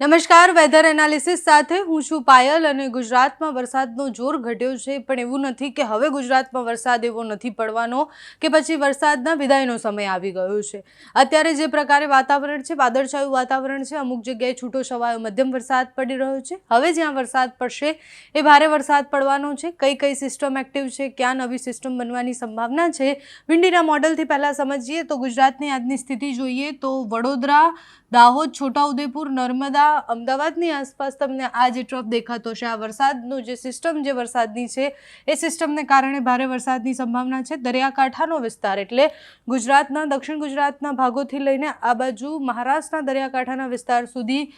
નમસ્કાર weather analysis સાથે હું છું પાયલ અને ગુજરાતમાં વરસાદનો જોર ઘટ્યો છે, પણ એવું નથી કે હવે ગુજરાતમાં વરસાદ એવો નથી પડવાનો કે પછી વરસાદના વિદાયનો સમય આવી ગયો છે. અત્યારે જે પ્રકારે વાતાવરણ છે, વાદળછાયું વાતાવરણ છે, અમુક જગ્યાએ છૂટો છવાયો મધ્યમ વરસાદ પડી રહ્યો છે. હવે જ્યાં વરસાદ પડશે, એ ભારે વરસાદ પડવાનો છે. કઈ કઈ સિસ્ટમ એક્ટિવ છે, ક્યાં નવી સિસ્ટમ બનવાની સંભાવના છે, વિંડીના મોડલથી પહેલાં સમજીએ તો ગુજરાતની આજની સ્થિતિ જોઈએ તો વડોદરા દાહોદ, છોટાઉદેપુર, નર્મદા, અમદાવાદની આસપાસ તમને આ જે ટ્રફ દેખાતો છે, આ વરસાદનું જે સિસ્ટમ જે વરસાદની છે, એ સિસ્ટમને કારણે ભારે વરસાદની સંભાવના છે. દરિયાકાંઠાનો વિસ્તાર એટલે ગુજરાતના, દક્ષિણ ગુજરાતના ભાગોથી લઈને આ બાજુ મહારાષ્ટ્રના દરિયાકાંઠાના વિસ્તાર સુધી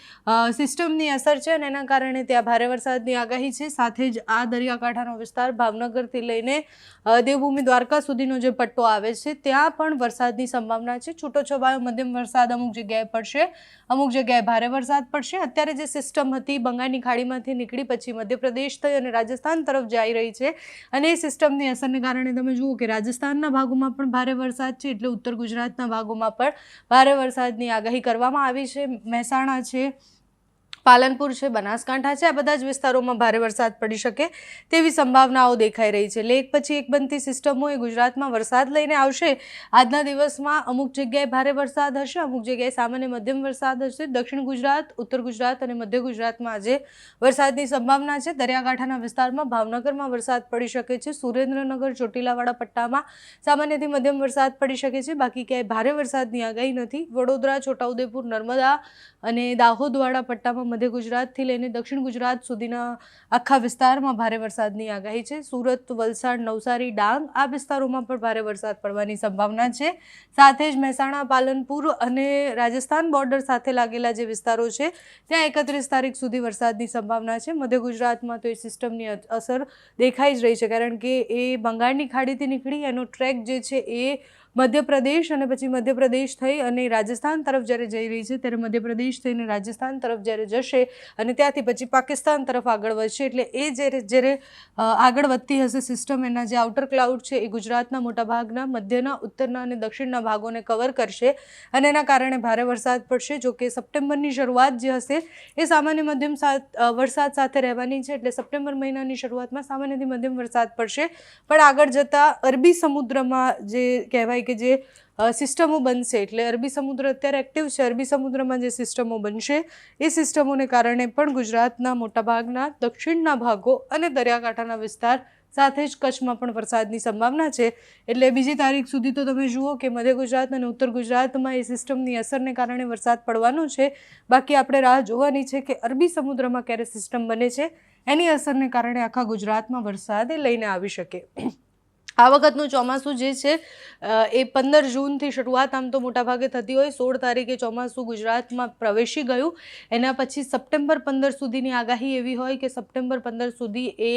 સિસ્ટમની અસર છે અને એના કારણે ત્યાં ભારે વરસાદની આગાહી છે. સાથે જ આ દરિયાકાંઠાનો વિસ્તાર ભાવનગરથી લઈને દેવભૂમિ દ્વારકા સુધીનો જે પટ્ટો આવે છે, ત્યાં પણ વરસાદની સંભાવના છે. છૂટો છવાયો મધ્યમ વરસાદ અમુક જગ્યાએ પડશે. અમુક જગ્યાએ ભારે વરસાદ પડશે. અત્યારે જે સિસ્ટમ હતી, બંગાળની ખાડીમાંથી નીકળી પછી મધ્યપ્રદેશ થઈ અને રાજસ્થાન તરફ જઈ રહી છે. અને એ સિસ્ટમની અસરને કારણે તમે જુઓ કે રાજસ્થાનના ભાગોમાં પણ ભારે વરસાદ છે, એટલે ઉત્તર ગુજરાતના ભાગોમાં પણ ભારે વરસાદની આગાહી કરવામાં આવી છે. મહેસાણા છે પાલનપુર છે, બનાસકાંઠા છે. આ બધા જ વિસ્તારોમાં ભારે વરસાદ પડી શકે તેવી સંભાવનાઓ દેખાઈ રહી છે. એટલે એક પછી એક બનતી સિસ્ટમો એ ગુજરાતમાં વરસાદ લઈને આવશે. આજના દિવસમાં અમુક જગ્યાએ ભારે વરસાદ હશે, અમુક જગ્યાએ સામાન્ય મધ્યમ વરસાદ હશે. દક્ષિણ ગુજરાત, ઉત્તર ગુજરાત અને મધ્ય ગુજરાતમાં આજે વરસાદની સંભાવના છે. દરિયાકાંઠાના વિસ્તારમાં ભાવનગરમાં વરસાદ પડી શકે છે. સુરેન્દ્રનગર ચોટીલાવાળા પટ્ટામાં સામાન્યથી મધ્યમ વરસાદ પડી શકે છે. બાકી ક્યાંય ભારે વરસાદની આગાહી નથી. વડોદરા, છોટાઉદેપુર, નર્મદા અને દાહોદવાળા પટ્ટામાં મધ્ય ગુજરાતથી લઈને દક્ષિણ ગુજરાત સુધીના આખા વિસ્તારમાં ભારે વરસાદની આગાહી છે. સુરત, વલસાડ, નવસારી, ડાંગ આ વિસ્તારોમાં પણ ભારે વરસાદ પડવાની સંભાવના છે. સાથે જ મહેસાણા, પાલનપુર અને રાજસ્થાન બોર્ડર સાથે લાગેલા જે વિસ્તારો છે, ત્યાં એકત્રીસ તારીખ સુધી વરસાદની સંભાવના છે. મધ્ય ગુજરાતમાં તો એ સિસ્ટમની અસર દેખાઈ જ રહી છે, કારણ કે એ બંગાળની ખાડીથી નીકળી એનો ટ્રેક જે છે એ મધ્યપ્રદેશ અને પછી મધ્યપ્રદેશ થઈ અને રાજસ્થાન તરફ જ્યારે જઈ રહી છે, ત્યારે મધ્યપ્રદેશ થઈને રાજસ્થાન તરફ જ્યારે જશે અને ત્યાંથી પછી પાકિસ્તાન તરફ આગળ વધશે. એટલે એ જ્યારે જ્યારે આગળ વધતી હશે સિસ્ટમ, એના જે આઉટર ક્લાઉડ છે એ ગુજરાતના મોટાભાગના મધ્યના, ઉત્તરના અને દક્ષિણના ભાગોને કવર કરશે અને એના કારણે ભારે વરસાદ પડશે. જો કે સપ્ટેમ્બરની શરૂઆત જે હશે એ સામાન્ય મધ્યમ વરસાદ સાથે રહેવાની છે. એટલે સપ્ટેમ્બર મહિનાની શરૂઆતમાં સામાન્યથી મધ્યમ વરસાદ પડશે. પણ આગળ જતાં અરબી સમુદ્રમાં જે કહેવાય કે જે સિસ્ટમો બનશે એટલે અરબી સમુદ્ર અત્યારે એક્ટિવ છે. અરબી સમુદ્રમાં જે સિસ્ટમો બનશે, એ સિસ્ટમોને કારણે પણ ગુજરાતના મોટાભાગના, દક્ષિણના ભાગો અને દરિયાકાંઠાના વિસ્તાર સાથે જ કચ્છમાં પણ વરસાદની સંભાવના છે. એટલે બીજી તારીખ સુધી તો તમે જુઓ કે મધ્ય ગુજરાત અને ઉત્તર ગુજરાતમાં એ સિસ્ટમની અસરને કારણે વરસાદ પડવાનો છે. બાકી આપણે રાહ જોવાની છે કે અરબી સમુદ્રમાં ક્યારે સિસ્ટમ બને છે. એની અસરને કારણે આખા ગુજરાતમાં વરસાદ લઈને આવી શકે. આ વખતનું ચોમાસું જે છે એ પંદર જૂનથી શરૂઆત આમ તો મોટાભાગે થતી હોય. સોળ તારીખે ચોમાસું ગુજરાતમાં પ્રવેશી ગયું. એના પછી સપ્ટેમ્બર પંદર સુધીની આગાહી એવી હોય કે સપ્ટેમ્બર પંદર સુધી એ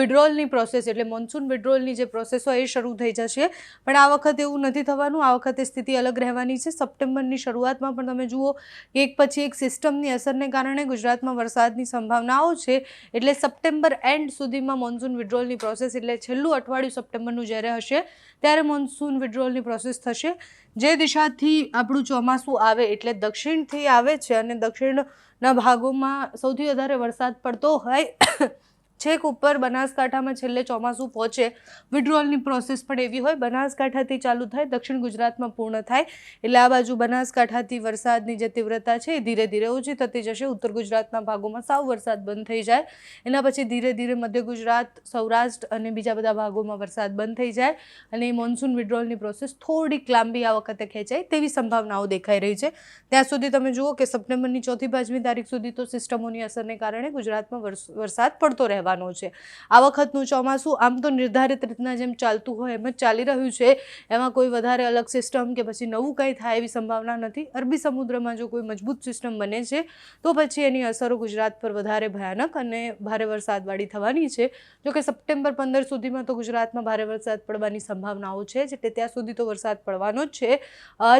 વિડ્રોલની પ્રોસેસ એટલે મોન્સૂન વિડ્રોલની જે પ્રોસેસ હોય એ શરૂ થઈ જશે. પણ આ વખતે એવું નથી થવાનું. આ વખતે સ્થિતિ અલગ રહેવાની છે. સપ્ટેમ્બરની શરૂઆતમાં પણ તમે જુઓ કે એક પછી એક સિસ્ટમની અસરને કારણે ગુજરાતમાં વરસાદની સંભાવનાઓ છે. એટલે સપ્ટેમ્બર એન્ડ સુધીમાં મોન્સૂન વિડ્રોલની પ્રોસેસ એટલે છેલ્લું અઠવાડિયું સપ્ટેમ્બરનું જ્યારે હશે, ત્યારે મોન્સૂન વિડ્રોલની પ્રોસેસ થશે. જે દિશાથી આપણું ચોમાસું આવે એટલે દક્ષિણથી આવે છે અને દક્ષિણના ભાગોમાં સૌથી વધારે વરસાદ પડતો હોય છેક ઉપર બનાસકાંઠામાં છેલ્લે ચોમાસું પહોંચે. વિડ્રોલની પ્રોસેસ પણ એવી હોય, બનાસકાંઠાથી ચાલુ થાય, દક્ષિણ ગુજરાતમાં પૂર્ણ થાય. એટલે આ બાજુ બનાસકાંઠાથી વરસાદની જે તીવ્રતા છે એ ધીરે ધીરે ઓછી થતી જશે. ઉત્તર ગુજરાતના ભાગોમાં સાવ વરસાદ બંધ થઈ જાય. એના પછી ધીરે ધીરે મધ્ય ગુજરાત, સૌરાષ્ટ્ર અને બીજા બધા ભાગોમાં વરસાદ બંધ થઈ જાય અને એ મોન્સૂન વિડ્રોલની પ્રોસેસ થોડીક લાંબી આ વખતે ખેંચાય તેવી સંભાવનાઓ દેખાઈ રહી છે. ત્યાં સુધી તમે જુઓ કે સપ્ટેમ્બરની ચોથી પાંચમી તારીખ સુધી તો સિસ્ટમોની અસરને કારણે ગુજરાતમાં વરસ- વરસાદ પડતો રહેવાનો છે. આ વખતનું ચોમાસું આમ તો નિર્ધારિત રીતના જેમ ચાલતું હોય એમ જ ચાલી રહ્યું છે. એમાં કોઈ વધારે અલગ સિસ્ટમ કે પછી નવું કંઈ થાય એવી સંભાવના નથી. અરબી સમુદ્રમાં જો કોઈ મજબૂત સિસ્ટમ બને છે, તો પછી એની અસરો ગુજરાત પર વધારે ભયાનક અને ભારે વરસાદવાળી થવાની છે. જો કે સપ્ટેમ્બર પંદર સુધીમાં તો ગુજરાતમાં ભારે વરસાદ પડવાની સંભાવનાઓ છે એટલે ત્યાં સુધી તો વરસાદ પડવાનો જ છે.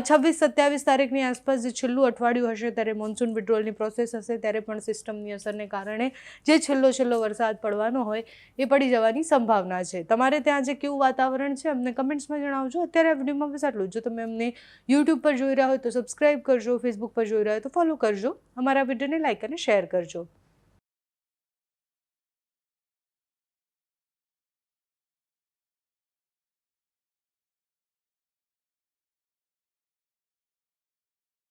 છવ્વીસ સત્યાવીસ તારીખની આસપાસ જે છેલ્લું અઠવાડિયું હશે, ત્યારે મોન્સૂન વિડ્રોલની પ્રોસેસ હશે, ત્યારે પણ સિસ્ટમની અસરને કારણે જે છેલ્લો છેલ્લો વરસાદ વરસાદ પડવાનો હોય એ પડી જવાની સંભાવના છે. તમારે ત્યાં જે કેવું વાતાવરણ છે? અમને કમેન્ટ્સમાં જણાવજો. અત્યારે આ વિડીયોમાં બસ આટલું જ. તમે અમને યુટ્યુબ પર જોઈ રહ્યા હોય તો સબસ્ક્રાઇબ કરજો ફેસબુક પર જોઈ રહ્યા હોય તો ફોલો કરજો. અમારા વિડીયોને લાઇક અને શેર કરજો.